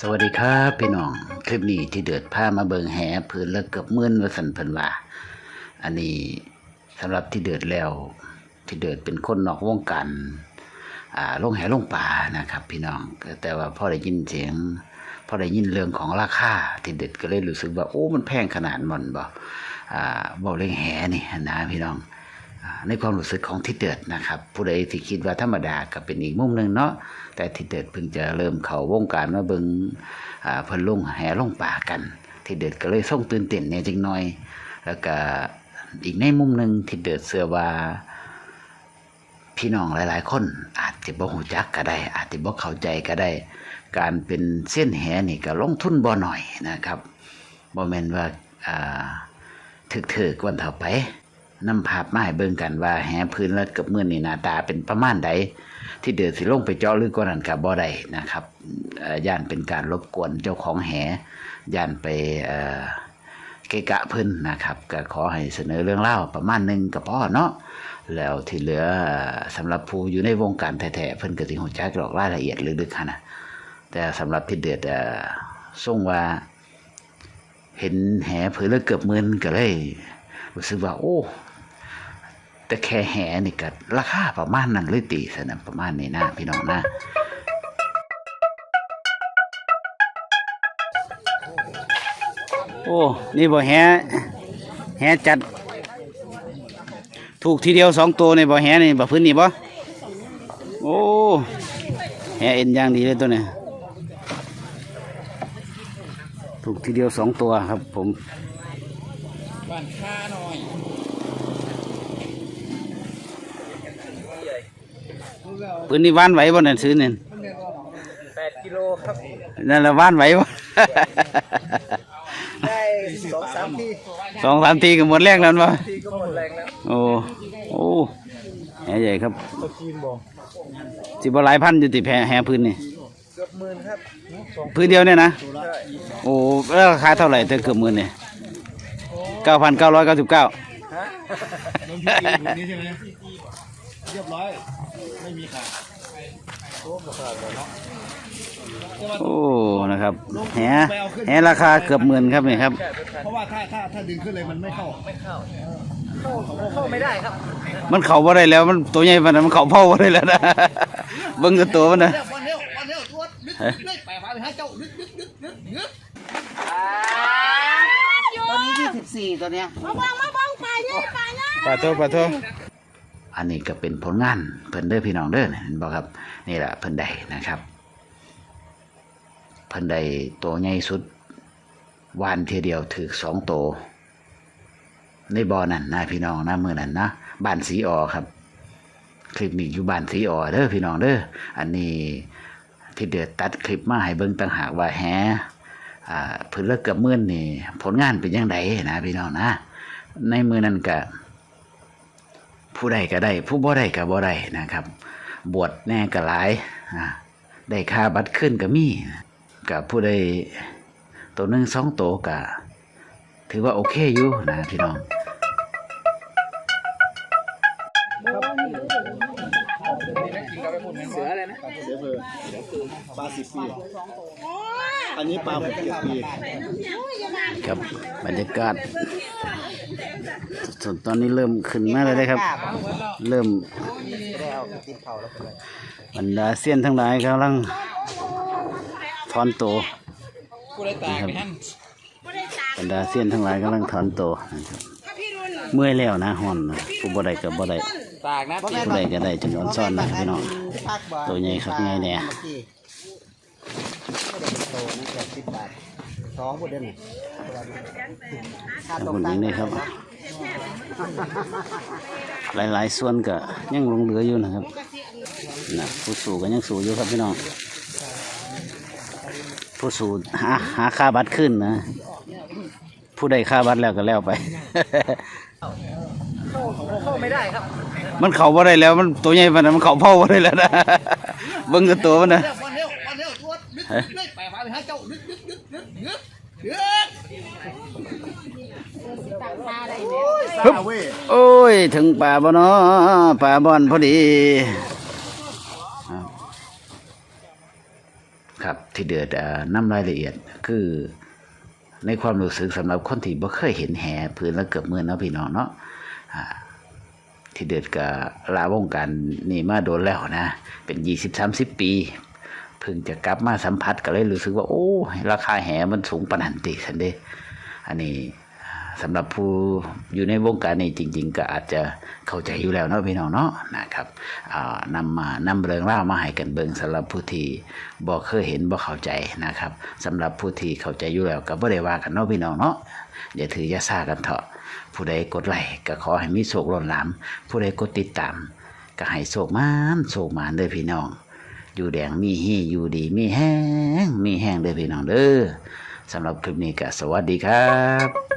สวัสดีครับพี่น้อง คลิปนี้ที่เดือดผ้ามาเบิงแหพื้นแล้วเกือบมื่นว่าสันเพิ่นว่า อันนี้สำหรับที่เดือดแล้ว ที่เดือดเป็นคนนอกวงการอ่าลงแหลงป่านะครับ พี่น้องแต่ว่าพอได้ยินเสียงพอได้ยินเรื่องของราคาที่เด็ดก็เลยรู้สึกว่าโอ้มันแพงขนาดมันบ่อ่าบอกเรื่องแหนี่นะพี่น้อง ในความรู้สึกของทิเดือดนะครับ ผู้ใดที่คิดว่าธรรมดาก็เป็นอีกมุมหนึ่งเนาะแต่ทิเดือดเพิ่งจะเริ่มเข้าวงการมาเบิงอ่าเพิ่นลงแห่ลงป่ากัน ทิเดือดก็เลยส่งตื่นเต้นเนี่ยจังหน่อย แล้วก็อีกในมุมหนึ่งทิเดือดเสือว่าพี่น้องหลาย ๆ คนอาจจะบ่หูจักก็ได้ อาจจะบ่เข้าใจก็ได้ การเป็นเส้นแหนี่ก็ลงทุนบ่หน่อยนะครับบ่แม่นว่าอ่าถึกๆวันเท่าไป นำภาพมาให้เบิ่งกันว่าแหพื้นและกับมือนี่หน้าตาเป็นประมาณใดที่เดือดสิลงไปเจาะลึกกว่านั้นกับบ่ได้นะครับย่านเป็นการรบกวนเจ้าของแหย่านไปเกะกะเพิ่นนะครับก็ขอให้เสนอเรื่องเล่าประมาณหนึ่งก็พอเนาะแล้วที่เหลือเอ่อสำหรับผู้อยู่ในวงการแท้ๆเพิ่นก็สิฮู้จักดอกรายละเอียดลึกๆหั่นนะแต่สำหรับที่เดือดส่งว่า เห็นแหผืนแล้วเกือบมื่นก็เลย รู้สึกว่า โอ้แต่แค่แหนี่ก็ราคาประมาณนั้นเลยตีสนะประมาณนี้นะพี่น้องนะโอ้ นี่บ่แหแหจัด ถูกทีเดียวสองตัวในี่บ่แหนี่บ่พื้นนี่บ่โอ้แหเอ็นอย่างดีเลยตัวนี้ถูกทีเดียวสองตัวครับผม บ้านค่าหน่อยปืนนี่ว่านไหวบ่นั่นซื้อนี่แปดกิโลครับนั่นละว่านไหวบ่ได้สองสามทีสองสามทีก็หมดแรงแล้วบ่ทีก็หมดแรงแล้วโอ้โอ้แหใหญ่ครับตะกีนบอกสิบ่หลายพันอยู่ติแพแหพื้นนี่เกือบหมื่นครับสองพื้นเดียวเนี่ยนะใช่โอ้แล้วราคาเท่าไหร่ถ้าเกือบหมื่นเนี่ย เก้าพันเก้าร้อยเก้าสิบเก้าฮะน้ำพริกตีถุงนี้ใช่ไหมเรียบร้อยไม่มีขาดโอ้ราคาเลยเนาะโอ้นะครับแหแหราคาเกือบหมื่นครับนี่ครับ เพราะว่าถ้าถ้าถ้าดึงขึ้นเลยมันไม่เข้าไม่เข้าเข้าเข้าไม่ได้ครับ มันเข่าบ่ได้แล้วมันตัวใหญ่ปานนั้นมันเข่าเผาบ่ได้แล้วนะเบิ่งกับตัวมันนะวันเดียววันเดียวตัวลึกลึกไปฟ้าไปหาเจ้าลึกลึกลึกลึกลึก ตัวนี้ยี่สิบสี่ตัวเนี้ยมาบังมาบังป่าเนี่ยป่าเนี่ยปลาโทปลาโทอันนี้ก็เป็นผลงานเพิ่นเด้อพี่น้องเด้อเห็นบ่ครับ นี่แหละเพิ่นได้นะครับ เพิ่นได้ตัวใหญ่สุดวานเทียเดียวถือสองตัวในบ่อนั่นนะพี่น้องนะมือนั่นนะบ้านสีออครับ คลิปนี้อยู่บ้านสีออเด้อพี่น้องเด้ออันนี้ที่เดือดตัดคลิปมาให้เบิ่งต่างหากว่าแฮ เพิ่นเลิกเกือบมื่นนี่ผลงานเป็นยังไงนะพี่น้องนะ ในมือนั้นก็ผู้ใดก็ได้ ผู้บ่ได้ก็บ่ได้นะครับ บวชแน่ก็หลายได้ค่าบัตรขึ้นก็มีกับผู้ใดตัวหนึ่งสองตัวก็ถือว่าโอเคอยู่นะพี่น้องเสืออะไรนะเสือเพอปลาสิบปี อันนี้ปลาหกเจ็ดปีครับบรรยากาศสดๆตอนนี้เริ่มขึ้นมาแล้วนะครับ เริ่มบรรดาเซียนทั้งหลายกำลังถอนตัวกูได้ตากไปฮั่นบรรดาเซียนทั้งหลายกำลังถอนตัวนะครับเมื่อยแล้วนะฮ้อนนะผู้บ่ได้ก็บ่ได้ตากนะผู้ใดก็ได้จนอ่อนซ่อนนะพี่น้องตัวใหญ่ครับใหญ่แน่ สองคนเด่นขอบคุณนี้นี่ครับ หลายๆ ส่วนก็ยังหลงเหลืออยู่นะครับนะผู้สู่ก็ยังสู่อยู่ครับพี่น้อง ผู้สู่หาหาค่าบัตรขึ้นนะ ผู้ใดค่าบัตรแล้วก็แล้วไป เข้าไม่ได้ครับ มันเข่าบ่ได้แล้วมันตัวใหญ่ปานนั้นมันเข่าเผาบ่ได้แล้วนะเบิ่งกับตัวมันนะ เดียววันเดียวตัวลึกลึกไปหาเจ้าลึกลึกลึกลึกลึกลึกฮึบโอ้ย ถึงป่าบ่เนาะป่าบอนพอดีครับที่เดือดน้ำรายละเอียดคือในความรู้สึกสำหรับคนที่บ่เคยเห็นแห่พื้นแล้วเกือบมื่นเนาะพี่น้องเนาะที่เดือดกับลาวงการนี่มาโดนแล้วนะ เป็นยี่สิบสามสิบปี เพิ่งจะกลับมาสัมผัสก็เลยรู้สึกว่า โอ้ ราคาแหมันสูงปานนันติสันเดอันนี้สำหรับผู้อยู่ในวงการนี้จริง ๆ ก็อาจจะเข้าใจอยู่แล้วเนาะพี่น้องเนาะนะครับอ่านำมานำเรื่องเล่ามาให้กันเบิงสำหรับผู้ที่บ่เคยเห็นบ่เข้าใจนะครับสำหรับผู้ที่เข้าใจอยู่แล้วก็บ่ได้ว่ากันเนาะพี่น้องเนาะอย่าถือย่าซ่ากันเถอะผู้ใดกดไลค์ก็ขอให้มีโชคล้นหลามผู้ใดกดติดตาม ก็ให้โชคมานโชคมานเด้อพี่น้อง อยู่แดงมีฮีอยู่ดีมีแห้งมีแห้งเด้อพี่น้องเด้อสำหรับคลิปนี้ก็สวัสดีครับ